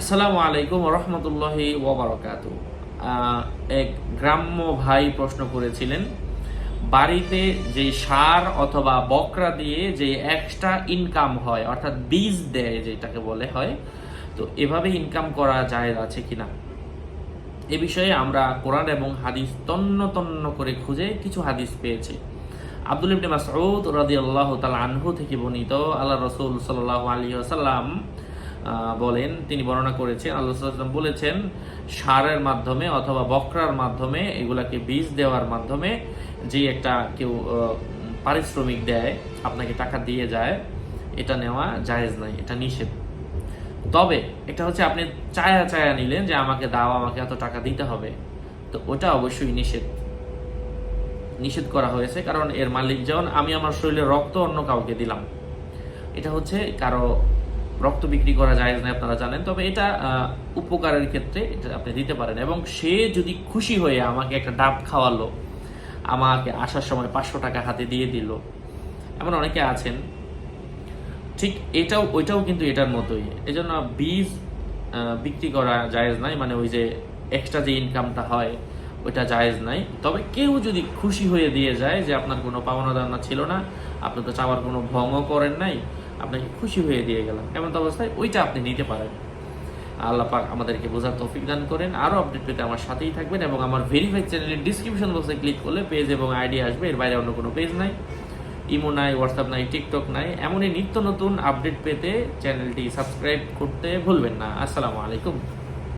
আসসালামু আলাইকুম রহমতুল্লাহি ওবরাকাতু এক গ্রাম্য ভাই প্রশ্ন করেছিলেন, বাড়িতে যে সার অথবা বকরা দিয়ে যে এক্সট্রা ইনকাম হয়, অর্থাৎ বীজ দেয় যেটাকে বলে হয়, তো এভাবে ইনকাম করা যায় আছে কিনা? এ বিষয়ে আমরা কোরআন এবং হাদিস তন্ন তন্ন করে খুঁজে কিছু হাদিস পেয়েছি। আব্দুল ইবনে মাসউদ রাদিয়াল্লাহু তাআলা আনহু থেকে বর্ণিত আল্লাহ রাসূল সাল্লাল্লাহু আলাইহি ওয়াসাল্লাম বলেন, তিনি বর্ণনা করেছেন, আল্লাহ সাল্লাম বলেছেন, সারের মাধ্যমে অথবা বকরার মাধ্যমে এগুলাকে বীজ দেওয়ার মাধ্যমে যে একটা কেউ পারিশ্রমিক দেয়, আপনাকে টাকা দিয়ে যায়, এটা নেওয়া জায়েজ নাই, এটা নিষেধ। তবে এটা হচ্ছে আপনি চায়া চায়া নিলেন যে আমাকে দাও, আমাকে এত টাকা দিতে হবে। তো ওটা অবশ্যই নিষেধ। নিষেধ করা হয়েছে, কারণ এর মালিক যেমন, আমি আমার শরীরে রক্ত অন্য কাউকে দিলাম। এটা হচ্ছে কারও রক্ত বিক্রি করা যায় না আপনারা জানেন, তবে এটা উপকারের ক্ষেত্রে এটা আপনি দিতে পারেন। এবং সে যদি খুশি হয়ে আমাকে একটা ডাব খাওয়ালো, আমাকে আসার সময় পাঁচশো টাকা হাতে দিয়ে দিল, এমন অনেকে আছেন, ঠিক এটাও, ওইটাও কিন্তু এটার মতোই। এই জন্য বীজ বিক্রি করা জায়েজ নাই মানে ওই যে এক্সট্রা যে ইনকামটা হয়, ওইটা জায়েজ নাই। তবে কেউ যদি খুশি হয়ে দিয়ে যায় যে আপনার কোনো পাওনা দাওনা ছিল না, আপনি তো চাওয়ার কোনো ভঙ্গ করেন নাই আপনাকে খুশি হয়ে দিয়ে গেলাম। এমন অবস্থায় ওইটা আপনি নিতে পারেন। আল্লাহ পাক আমাদেরকে বোঝার তৌফিক দান করেন। আরও আপডেট পেতে আমার সাথেই থাকবেন এবং আমার ভেরিফাইড চ্যানেলের ডিসক্রিপশন বক্সে ক্লিক করলে পেজ এবং আইডি আসবে। এর বাইরে অন্য কোনো পেজ নাই। ইমো নাই হোয়াটসঅ্যাপ নাই টিকটক নাই। এমনই নিত্য নতুন আপডেট পেতে চ্যানেলটি সাবস্ক্রাইব করতে ভুলবেন না। আসসালামু আলাইকুম।